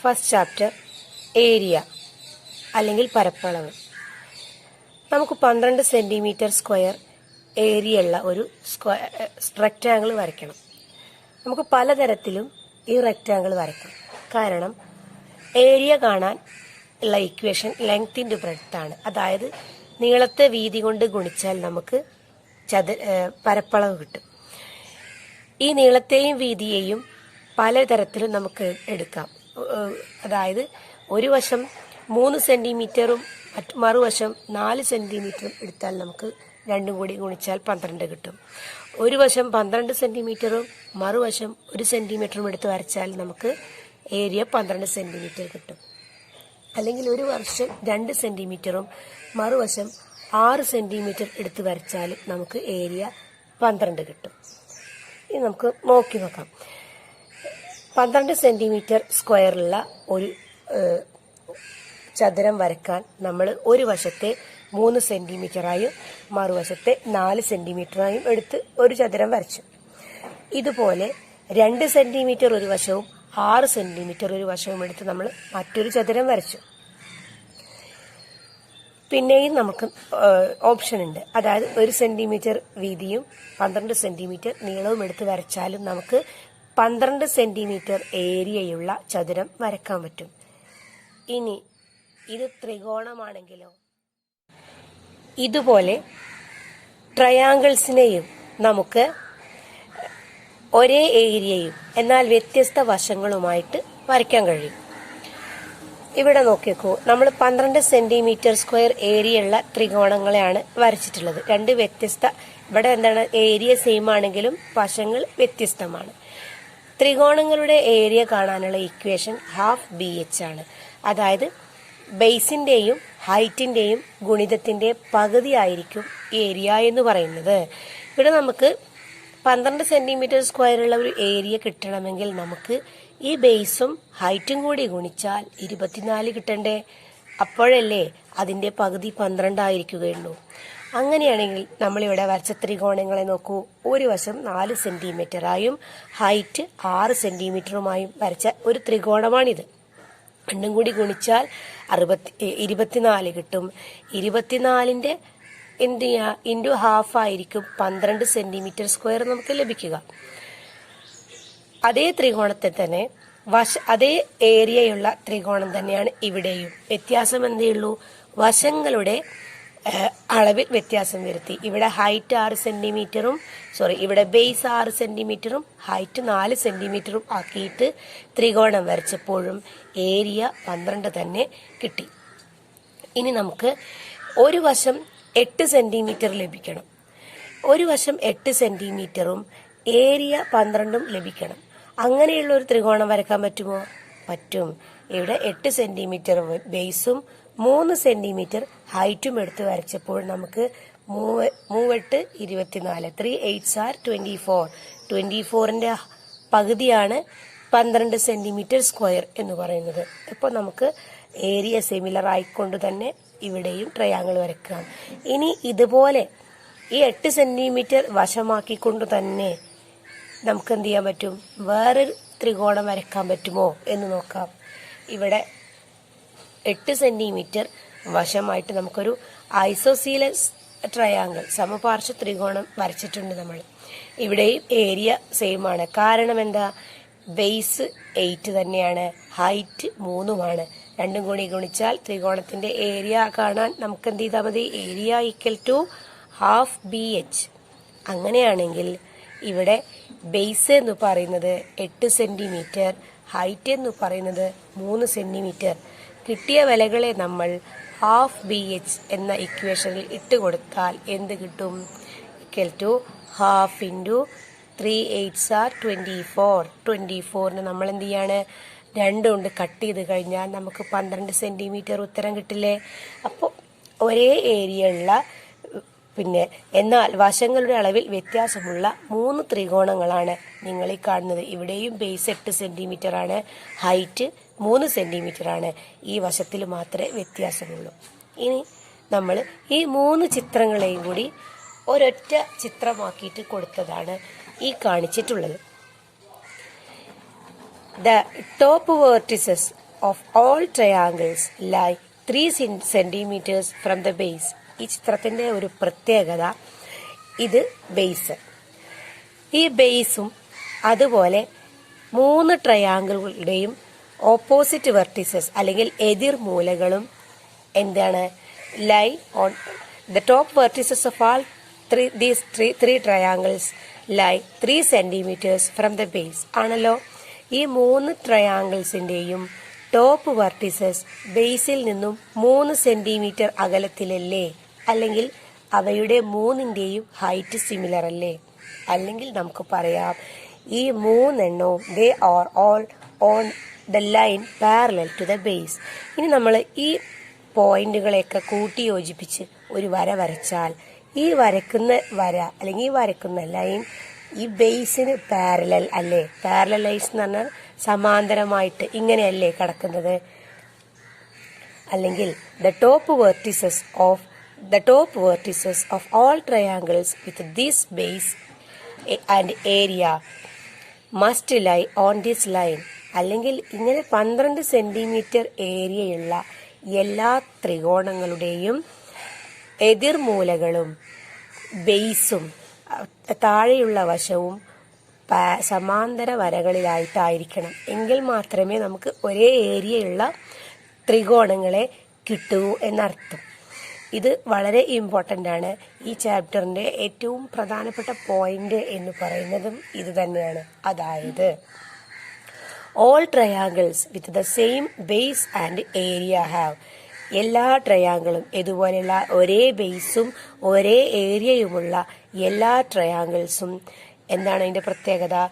First chapter area അല്ലെങ്കിൽ പരപ്പളവ്. നമുക്ക് പന്ത്രണ്ട് സെന്റിമീറ്റർ സ്ക്വയർ ഏരിയ ഉള്ള ഒരു സ്ക്വയർ റെക്റ്റാങ്കിൾ വരയ്ക്കണം. നമുക്ക് പലതരത്തിലും ഈ റെക്റ്റാങ്കിൾ വരയ്ക്കാം. കാരണം ഏരിയ കാണാൻ ഉള്ള ഇക്വേഷൻ ലെങ്ത് ഇന്റു ബ്രെഡ്ത്ത് ആണ് അതായത് നീളത്തെ വീതി കൊണ്ട് ഗുണിച്ചാൽ നമുക്ക് ചത പരപ്പളവ് കിട്ടും. ഈ നീളത്തെയും വീതിയെയും പലതരത്തിലും നമുക്ക് എടുക്കാം. അതായത് ഒരു വശം മൂന്ന് സെന്റിമീറ്ററും മറ്റു മറുവശം നാല് സെന്റിമീറ്ററും എടുത്താൽ നമുക്ക് രണ്ടും കൂടി ഗുണിച്ചാൽ പന്ത്രണ്ട് കിട്ടും. ഒരു വശം പന്ത്രണ്ട് സെന്റിമീറ്ററും മറുവശം ഒരു സെന്റിമീറ്ററും എടുത്ത് വരച്ചാൽ നമുക്ക് ഏരിയ പന്ത്രണ്ട് സെന്റിമീറ്റർ കിട്ടും. അല്ലെങ്കിൽ ഒരു വർഷം രണ്ട് സെന്റിമീറ്ററും മറുവശം ആറ് സെന്റിമീറ്റർ എടുത്ത് വരച്ചാൽ നമുക്ക് ഏരിയ പന്ത്രണ്ട് കിട്ടും. ഇനി നമുക്ക് നോക്കി നോക്കാം. പന്ത്രണ്ട് സെന്റിമീറ്റർ സ്ക്വയറുള്ള ഒരു ചതുരം വരക്കാൻ നമ്മൾ ഒരു വശത്തെ മൂന്ന് സെന്റിമീറ്ററായും മറുവശത്തെ നാല് സെന്റിമീറ്ററായും എടുത്ത് ഒരു ചതുരം വരച്ചു. ഇതുപോലെ രണ്ട് സെന്റിമീറ്റർ ഒരു വശവും ആറ് സെന്റിമീറ്റർ ഒരു വശവും എടുത്ത് നമ്മൾ മറ്റൊരു ചതുരം വരച്ചു. പിന്നെയും നമുക്ക് ഓപ്ഷൻ ഉണ്ട്. അതായത് ഒരു സെന്റിമീറ്റർ വീതിയും പന്ത്രണ്ട് സെന്റിമീറ്റർ നീളവും എടുത്ത് വരച്ചാലും നമുക്ക് പന്ത്രണ്ട് സെന്റിമീറ്റർ ഏരിയയുള്ള ചതുരം വരക്കാൻ പറ്റും. ഇനി ഇത് ത്രികോണമാണെങ്കിലോ? ഇതുപോലെ ട്രയാങ്കിൾസിനെയും നമുക്ക് ഒരേ ഏരിയയും എന്നാൽ വ്യത്യസ്ത വശങ്ങളുമായിട്ട് വരയ്ക്കാൻ കഴിയും. ഇവിടെ നോക്കിക്കോ നമ്മൾ പന്ത്രണ്ട് സെന്റിമീറ്റർ സ്ക്വയർ ഏരിയയുള്ള ത്രികോണങ്ങളെയാണ് വരച്ചിട്ടുള്ളത്. രണ്ട് വ്യത്യസ്ത ഇവിടെ എന്താണ് ഏരിയ സെയിം ആണെങ്കിലും വശങ്ങൾ വ്യത്യസ്തമാണ്. ത്രികോണങ്ങളുടെ ഏരിയ കാണാനുള്ള ഇക്വേഷൻ ഹാഫ് ബി എച്ച് ആണ്. അതായത് ബേസിന്റെയും ഹൈറ്റിന്റെയും ഗുണിതത്തിന്റെ പകുതി ആയിരിക്കും ഏരിയ എന്ന് പറയുന്നത്. ഇവിടെ നമുക്ക് പന്ത്രണ്ട് സെന്റിമീറ്റർ സ്ക്വയർ ഉള്ള ഒരു ഏരിയ കിട്ടണമെങ്കിൽ നമുക്ക് ഈ ബേസും ഹൈറ്റും കൂടി ഗുണിച്ചാൽ ഇരുപത്തിനാല് കിട്ടണ്ടേ? അപ്പോഴല്ലേ അതിന്റെ പകുതി പന്ത്രണ്ടായിരിക്കുകയുള്ളൂ. അങ്ങനെയാണെങ്കിൽ നമ്മളിവിടെ വരച്ച ത്രികോണങ്ങളെ നോക്കൂ. ഒരു വശം നാല് സെന്റിമീറ്ററായും ഹൈറ്റ് ആറ് സെന്റിമീറ്ററുമായും വരച്ച ഒരു ത്രികോണമാണിത്. രണ്ടും കൂടി ഗുണിച്ചാൽ അറുപത്തി ഇരുപത്തിനാല് കിട്ടും. ഇരുപത്തിനാലിന്റെ എന്ത് ചെയ്യാ? ഇന്റു ഹാഫ് ആയിരിക്കും പന്ത്രണ്ട് സെന്റിമീറ്റർ സ്ക്വയർ നമുക്ക് ലഭിക്കുക. അതേ ത്രികോണത്തെ തന്നെ വശ അതേ ഏരിയയുള്ള ത്രികോണം തന്നെയാണ് ഇവിടെയും. വ്യത്യാസം എന്തേ ഉള്ളൂ? വശങ്ങളുടെ അളവിൽ വ്യത്യാസം വരുത്തി. ഇവിടെ ഹൈറ്റ് ആറ് സെന്റിമീറ്ററും സോറി ഇവിടെ ബേസ് ആറ് സെന്റിമീറ്ററും ഹൈറ്റ് നാല് സെന്റിമീറ്ററും ആക്കിയിട്ട് ത്രികോണം വരച്ചപ്പോഴും ഏരിയ പന്ത്രണ്ട് തന്നെ കിട്ടി. ഇനി നമുക്ക് ഒരു വശം എട്ട് സെന്റിമീറ്റർ ലഭിക്കണം. ഒരു വശം എട്ട് സെന്റിമീറ്ററും ഏരിയ പന്ത്രണ്ടും ലഭിക്കണം. അങ്ങനെയുള്ള ഒരു ത്രികോണം വരക്കാൻ പറ്റുമോ? പറ്റും. ഇവിടെ എട്ട് സെന്റിമീറ്റർ ബേസും മൂന്ന് സെന്റിമീറ്റർ ഹൈറ്റും എടുത്ത് വരച്ചപ്പോൾ നമുക്ക് മൂവ് മൂവെട്ട് ഇരുപത്തിനാല്. Three eights are twenty four. Twenty ഫോറിന്റെ പകുതിയാണ് പന്ത്രണ്ട് സെന്റിമീറ്റർ സ്ക്വയർ എന്ന് പറയുന്നത്. ഇപ്പോൾ നമുക്ക് ഏരിയ സിമിലർ ആയിക്കൊണ്ട് തന്നെ ഇവിടെയും ട്രയാങ്കിൾ വരക്കാം ഇനി ഇതുപോലെ ഈ എട്ട് സെന്റിമീറ്റർ വശമാക്കിക്കൊണ്ട് തന്നെ നമുക്ക് എന്ത് ചെയ്യാൻ പറ്റും? വേറൊരു ത്രികോണം വരക്കാൻ പറ്റുമോ എന്ന് നോക്കാം. ഇവിടെ എട്ട് സെന്റിമീറ്റർ വശമായിട്ട് നമുക്കൊരു ഐസോസീലസ് ട്രയാങ്കിൾ സമപാർശ്വ ത്രികോണം വരച്ചിട്ടുണ്ട് നമ്മൾ. ഇവിടെയും ഏരിയ സെയിം ആണ്. കാരണം എന്താ? ബേസ് എയ്റ്റ് തന്നെയാണ്. ഹൈറ്റ് മൂന്നുമാണ്. രണ്ടും കൂടി ഗുണിച്ചാൽ ത്രികോണത്തിന്റെ ഏരിയ കാണാൻ നമുക്ക് എന്ത് ചെയ്താൽ മതി? Area equal to half B H അങ്ങനെയാണെങ്കിൽ ഇവിടെ ബേസ് എന്ന് പറയുന്നത് എട്ട് സെന്റിമീറ്റർ ഹൈറ്റ് എന്ന് പറയുന്നത് മൂന്ന് സെന്റിമീറ്റർ. കിട്ടിയ വിലകളെ നമ്മൾ ഹാഫ് ബി എച്ച് എന്ന ഇക്വേഷനിൽ ഇട്ട് കൊടുത്താൽ എന്ത് കിട്ടും? Equal to half into three eights are twenty four twenty ഫോറിന് നമ്മൾ എന്ത് ചെയ്യാണ്? രണ്ടും കൊണ്ട് കട്ട് ചെയ്ത് കഴിഞ്ഞാൽ നമുക്ക് പന്ത്രണ്ട് സെന്റിമീറ്റർ ഉത്തരം കിട്ടില്ലേ? അപ്പോൾ ഒരേ ഏരിയ ഉള്ള പിന്നെ എന്നാൽ വശങ്ങളുടെ അളവിൽ വ്യത്യാസമുള്ള മൂന്ന് ത്രികോണങ്ങളാണ് നിങ്ങൾ ഈ കാണുന്നത്. ഇവിടെയും ബേസ് എട്ട് സെന്റിമീറ്റർ ആണ്. ഹൈറ്റ് മൂന്ന് സെന്റിമീറ്റർ ആണ് ഈ വശത്തിൽ മാത്രമേ വ്യത്യാസമുള്ളൂ. ഇനി നമ്മൾ ഈ മൂന്ന് ചിത്രങ്ങളെയും കൂടി ഒരൊറ്റ ചിത്രമാക്കിയിട്ട് കൊടുത്തതാണ് ഈ കാണിച്ചിട്ടുള്ളത്. The top vertices of all triangles lie three centimetres from the base ഈ ചിത്രത്തിന്റെ ഒരു പ്രത്യേകത ഇത് ബേസ് ഈ ബേസും അതുപോലെ മൂന്ന് ട്രയാങ്കിളുകളുടെയും ഓപ്പോസിറ്റ് വെർട്ടിസസ് അല്ലെങ്കിൽ എതിർ മൂലകളും എന്താണ്? Lie on the top vertices of all three these three three triangles lie three centimetres from the base ആണല്ലോ? ഈ മൂന്ന് ട്രയാങ്കിൾസിന്റെയും ടോപ്പ് വെർട്ടിസസ് ബേസിൽ നിന്നും മൂന്ന് സെന്റിമീറ്റർ അകലത്തിലല്ലേ? അല്ലെങ്കിൽ അവയുടെ മൂന്നിന്റെയും ഹൈറ്റ് സിമിലർ അല്ലേ? അല്ലെങ്കിൽ നമുക്ക് പറയാം ഈ മൂന്നെണ്ണവും they are all on the line parallel to the base ഇനി നമ്മൾ ഈ പോയിന്റുകളെയൊക്കെ കൂട്ടി യോജിപ്പിച്ച് ഒരു വര വരച്ചാൽ ഈ വരക്കുന്ന വര അല്ലെങ്കിൽ ഈ വരക്കുന്ന ലൈൻ ഈ ബേസിന് പാരലൽ അല്ലേ? പാരലൈസ് എന്ന് പറഞ്ഞാൽ സമാന്തരമായിട്ട് ഇങ്ങനെയല്ലേ കിടക്കുന്നത്? അല്ലെങ്കിൽ the top vertices of the top vertices of all triangles with this base and area must lie on this line അല്ലെങ്കിൽ ഇങ്ങനെ പന്ത്രണ്ട് സെന്റിമീറ്റർ ഏരിയയുള്ള എല്ലാ ത്രികോണങ്ങളുടെയും എതിർമൂലകളും ബേസും താഴെയുള്ള വശവും സമാന്തര വരകളിലായിട്ടായിരിക്കണം. എങ്കിൽ മാത്രമേ നമുക്ക് ഒരേ ഏരിയയുള്ള ത്രികോണങ്ങളെ കിട്ടൂ എന്നർത്ഥം. ഇത് വളരെ ഇമ്പോർട്ടന്റ് ആണ്. ഈ ചാപ്റ്ററിന്റെ ഏറ്റവും പ്രധാനപ്പെട്ട പോയിന്റ് എന്ന് പറയുന്നതും ഇത് തന്നെയാണ്. അതായത് all triangles with the same base and area have എല്ലാ ട്രയാങ്കിളും ഇതുപോലെയുള്ള ഒരേ ബേസും ഒരേ ഏരിയയുമുള്ള എല്ലാ ട്രയാങ്കിൾസും എന്താണ് അതിന്റെ പ്രത്യേകത.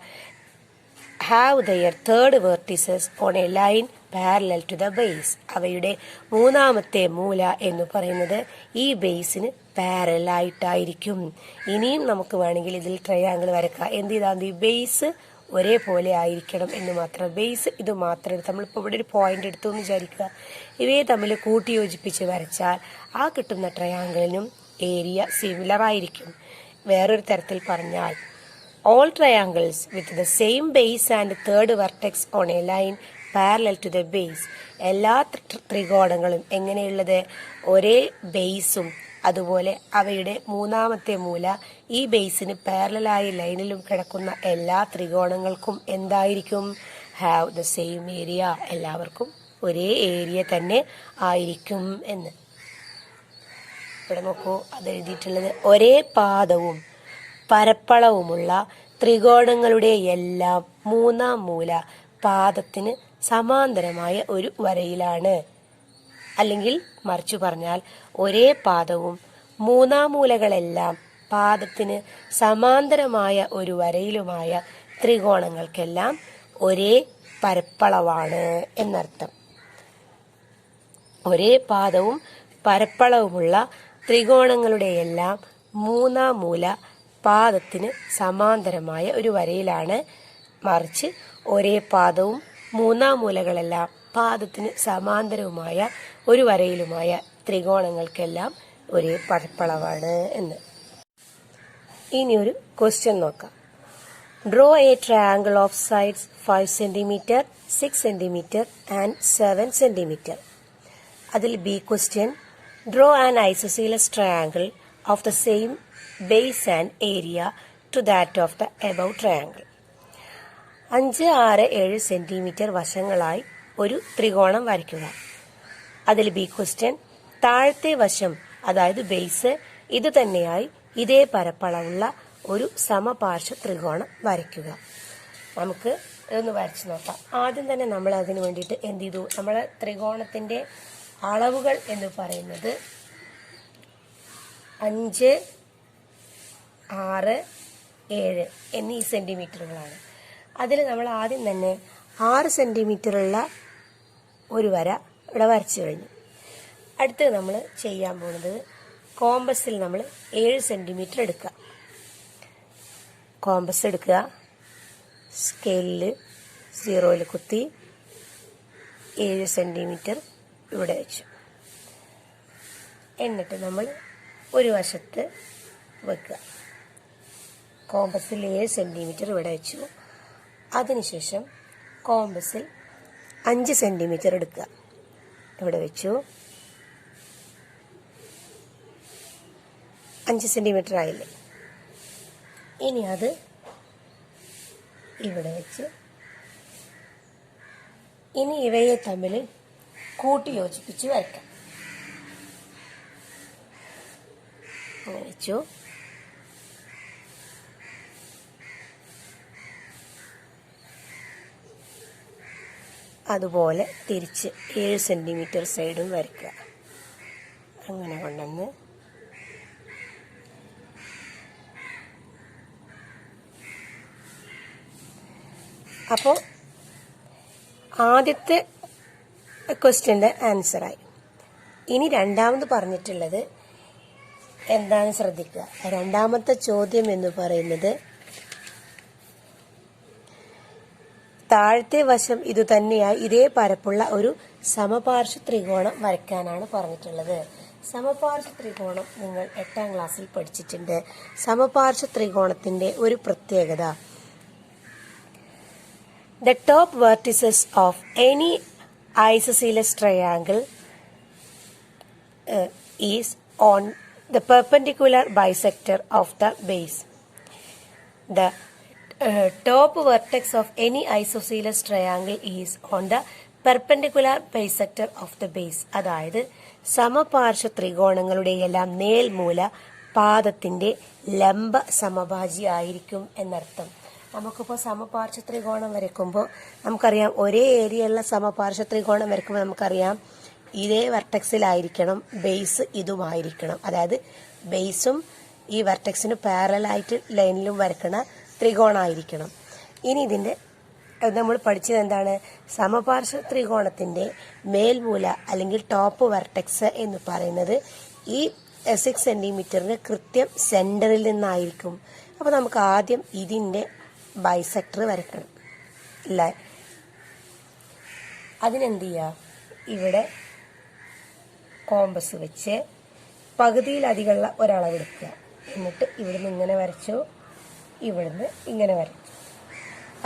Have their third vertices on a line parallel to the base അവയുടെ മൂന്നാമത്തെ മൂല എന്ന് പറയുന്നത് ഈ ബേസിന് പാരലായിട്ടായിരിക്കും ഇനിയും നമുക്ക് വേണമെങ്കിൽ ഇതിൽ ട്രയാങ്കിൾ വരക്കാം. എന്ത് ചെയ്താൽ മതി? ബേസ് ഒരേപോലെ ആയിരിക്കണം എന്ന് മാത്രം. ബേസ് ഇത് മാത്രം നമ്മളിപ്പോൾ ഇവിടെ ഒരു പോയിന്റ് എടുത്തു എന്ന് വിചാരിക്കുക. ഇവയെ തമ്മിൽ കൂട്ടി യോജിപ്പിച്ച് വരച്ചാൽ ആ കിട്ടുന്ന ട്രയാങ്കിളിനും ഏരിയ സിമിലർ ആയിരിക്കും. വേറൊരു തരത്തിൽ പറഞ്ഞാൽ all triangles with the same base and third vertex on a line parallel to the base എല്ലാ ത്രി- ത്രികോണങ്ങളും എങ്ങനെയുള്ളത്? ഒരേ ബേസും അതുപോലെ അവയുടെ മൂന്നാമത്തെ മൂല ഈ ബേസിന് പാരലായ ലൈനിലും കിടക്കുന്ന എല്ലാ ത്രികോണങ്ങൾക്കും എന്തായിരിക്കും? ഹാവ് ദ സെയിം ഏരിയ എല്ലാവർക്കും ഒരേ ഏരിയ തന്നെ ആയിരിക്കും എന്ന്. ഇവിടെ നോക്കൂ അത് എഴുതിയിട്ടുള്ളത് ഒരേ പാദവും പരപ്പളവുമുള്ള ത്രികോണങ്ങളുടെ എല്ലാം മൂന്നാം മൂല പാദത്തിന് സമാന്തരമായ ഒരു വരയിലാണ്. അല്ലെങ്കിൽ മറിച്ചു പറഞ്ഞാൽ ഒരേ പാദവും മൂന്നാമൂലകളെല്ലാം പാദത്തിന് സമാന്തരമായ ഒരു വരയിലുമായ ത്രികോണങ്ങൾക്കെല്ലാം ഒരേ പരപ്പളവാണ് എന്നർത്ഥം. ഒരേ പാദവും പരപ്പളവുമുള്ള ത്രികോണങ്ങളുടെയെല്ലാം മൂന്നാം മൂല പാദത്തിന് സമാന്തരമായ ഒരു വരയിലാണ് മറിച്ച് ഒരേ പാദവും മൂന്നാം മൂലകളെല്ലാം പാദത്തിന് സമാന്തരവുമായ ഒരു വരയിലുമായ ത്രികോണങ്ങൾക്കെല്ലാം ഒരേ പരപ്പളവാണ് എന്ന്. ഇനി ഒരു ക്വസ്റ്റ്യൻ നോക്കാം. Draw a triangle of sides five centimetre six centimetre and seven centimetre അതിൽ B question draw an isosceles triangle of the same base and area to that of the above triangle അഞ്ച് ആറ് ഏഴ് centimetre വശങ്ങളായി ഒരു ത്രികോണം വരയ്ക്കുക. അതിൽ B question താഴത്തെ വശം അതായത് ബേസ് ഇത് തന്നെയായി ഇതേ പരപ്പളവുള്ള ഒരു സമപാർശ്വ ത്രികോണം വരയ്ക്കുക. നമുക്ക് ഇതൊന്ന് വരച്ചു നോക്കാം. ആദ്യം തന്നെ നമ്മൾ അതിന് വേണ്ടിയിട്ട് എന്ത് ചെയ്തു? നമ്മളെ ത്രികോണത്തിന്റെ അളവുകൾ എന്ന് പറയുന്നത് അഞ്ച് ആറ് ഏഴ് എന്നീ സെന്റിമീറ്ററുകളാണ് അതിൽ നമ്മൾ ആദ്യം തന്നെ ആറ് സെന്റിമീറ്ററുള്ള ഒരു വര ഇവിടെ വരച്ചു കഴിഞ്ഞു. അടുത്ത് നമ്മൾ ചെയ്യാൻ പോകുന്നത് കോമ്പസിൽ നമ്മൾ ഏഴ് സെന്റിമീറ്റർ എടുക്കുക. കോമ്പസ് എടുക്കുക. സ്കെയിലിൽ സീറോയിൽ കുത്തി ഏഴ് സെന്റിമീറ്റർ ഇവിടെ വെച്ചു. എന്നിട്ട് നമ്മൾ ഒരു വശത്ത് വെക്കുക. കോമ്പസിൽ ഏഴ് സെന്റിമീറ്റർ ഇവിടെ വെച്ചു. അതിനുശേഷം കോമ്പസിൽ അഞ്ച് സെന്റിമീറ്റർ എടുക്കുക. ഇവിടെ വെച്ചു. അഞ്ച് സെന്റിമീറ്റർ ആയില്ലേ? ഇനി അത് ഇവിടെ വെച്ച് ഇനി ഇവയെ തമ്മിൽ കൂട്ടി യോജിപ്പിച്ച് വരയ്ക്കാം. വെച്ചു. അതുപോലെ തിരിച്ച് ഏഴ് സെന്റിമീറ്റർ സൈഡും വരയ്ക്കുക. അങ്ങനെ കൊണ്ടുവന്ന് അപ്പോൾ ആദ്യത്തെ ക്വസ്റ്റ്യന്റെ ആൻസറായി. ഇനി രണ്ടാമത് പറഞ്ഞിട്ടുള്ളത് എന്താണ് ശ്രദ്ധിക്കുക. രണ്ടാമത്തെ ചോദ്യം എന്ന് പറയുന്നത് താഴത്തെ വശം ഇത് തന്നെയായി ഇതേ പരപ്പുള്ള ഒരു സമപാർശ്വ ത്രികോണം വരയ്ക്കാനാണ് പറഞ്ഞിട്ടുള്ളത്. സമപാർശ്വ ത്രികോണം നിങ്ങൾ എട്ടാം ക്ലാസ്സിൽ പഠിച്ചിട്ടുണ്ട്. സമപാർശ്വ ത്രികോണത്തിന്റെ ഒരു പ്രത്യേകത. The top vertices of any isosceles triangle is on the perpendicular bisector of the base base. Uh, top vertex of any isosceles triangle is on the perpendicular bisector of the base. അതായത് സമപാർശ്വ ത്രികോണങ്ങളുടെ എല്ലാം മേൽമൂല പാദത്തിന്റെ ലംബ സമഭാജി ആയിരിക്കും എന്നർത്ഥം നമുക്കിപ്പോൾ സമപാർശ്വ ത്രികോണം വരയ്ക്കുമ്പോൾ നമുക്കറിയാം ഒരേ ഏരിയയുള്ള സമപാർശ്വ ത്രികോണം വരയ്ക്കുമ്പോൾ നമുക്കറിയാം ഇതേ വെർട്ടെക്സിലായിരിക്കണം ബേസ് ഇതുമായിരിക്കണം അതായത് ബേസും ഈ വെർട്ടെക്സിന് പാരലായിട്ട് ലൈനിലും വരയ്ക്കണ ത്രികോണമായിരിക്കണം ഇനി ഇതിന്റെ നമ്മൾ പഠിച്ചത് എന്താണ്? സമപാർശ്വ ത്രികോണത്തിന്റെ മേൽമൂല അല്ലെങ്കിൽ ടോപ്പ് വെർട്ടെക്സ് എന്ന് പറയുന്നത് ഈ സിക്സ് സെന്റിമീറ്ററിന് കൃത്യം സെന്ററിൽ നിന്നായിരിക്കും. അപ്പോൾ നമുക്ക് ആദ്യം ഇതിന്റെ ബൈസെക്ടർ വരക്കണം. അല്ലേ? അതിനെന്ത് ചെയ്യുക ഇവിടെ കോമ്പസ് വെച്ച് പകുതിയിലധികമുള്ള ഒരളവെടുക്കുക. എന്നിട്ട് ഇവിടുന്ന് ഇങ്ങനെ വരച്ചു. ഇവിടുന്ന് ഇങ്ങനെ വരും.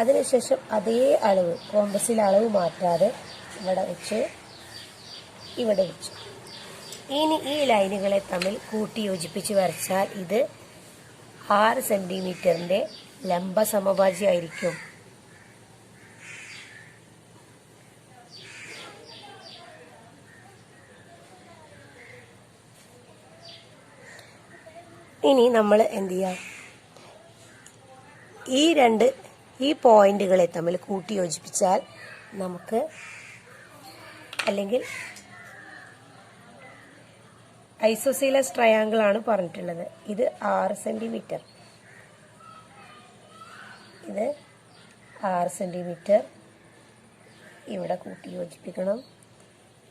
അതിനുശേഷം അതേ അളവ് കോമ്പസിൽ അളവ് മാറ്റാതെ ഇവിടെ വെച്ച് ഇവിടെ വെച്ചു. ഇനി ഈ ലൈനുകളെ തമ്മിൽ കൂട്ടി യോജിപ്പിച്ച് വരച്ചാൽ ഇത് ആറ് സെന്റിമീറ്ററിന്റെ ലംബ സമഭാജി ആയിരിക്കും. ഇനി നമ്മൾ എന്ത് ചെയ്യാം? ഈ രണ്ട് ഈ പോയിന്റുകളെ തമ്മിൽ കൂട്ടി യോജിപ്പിച്ചാൽ നമുക്ക് അല്ലെങ്കിൽ ഐസോസീലസ് ട്രയാങ്കിൾ ആണ് പറഞ്ഞിട്ടുള്ളത്. ഇത് ആറ് സെന്റിമീറ്റർ ഇത് ആറ് സെന്റിമീറ്റർ ഇവിടെ കൂട്ടി യോജിപ്പിക്കണം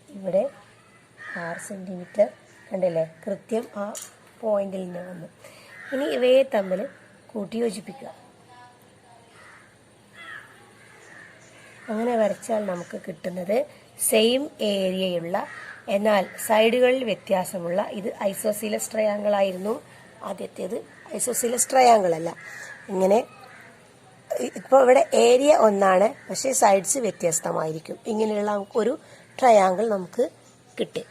ഇവിടെ ആറ് സെന്റിമീറ്റർ കണ്ടില്ലേ? കൃത്യം ആ പോയിന്റിൽ നിന്ന് വന്നു. ഇനി ഇവയെ തമ്മിൽ കൂട്ടി യോജിപ്പിക്കുക അങ്ങനെ വരച്ചാൽ നമുക്ക് കിട്ടുന്നത് സെയിം ഏരിയയുള്ള എന്നാൽ സൈഡുകളിൽ വ്യത്യാസമുള്ള ഇത് ഐസോസിലസ് ട്രയാങ്കിൾ ആയിരുന്നു. ആദ്യത്തേത് ഐസോസിലസ് ട്രയാങ്കിൾ അല്ല. ഇങ്ങനെ ഇപ്പോൾ ഇവിടെ ഏരിയ ഒന്നാണ് പക്ഷേ സൈഡ്സ് വ്യത്യസ്തമായിരിക്കും. ഇങ്ങനെയുള്ള ഒരു ട്രയാങ്കിൾ നമുക്ക് കിട്ടി.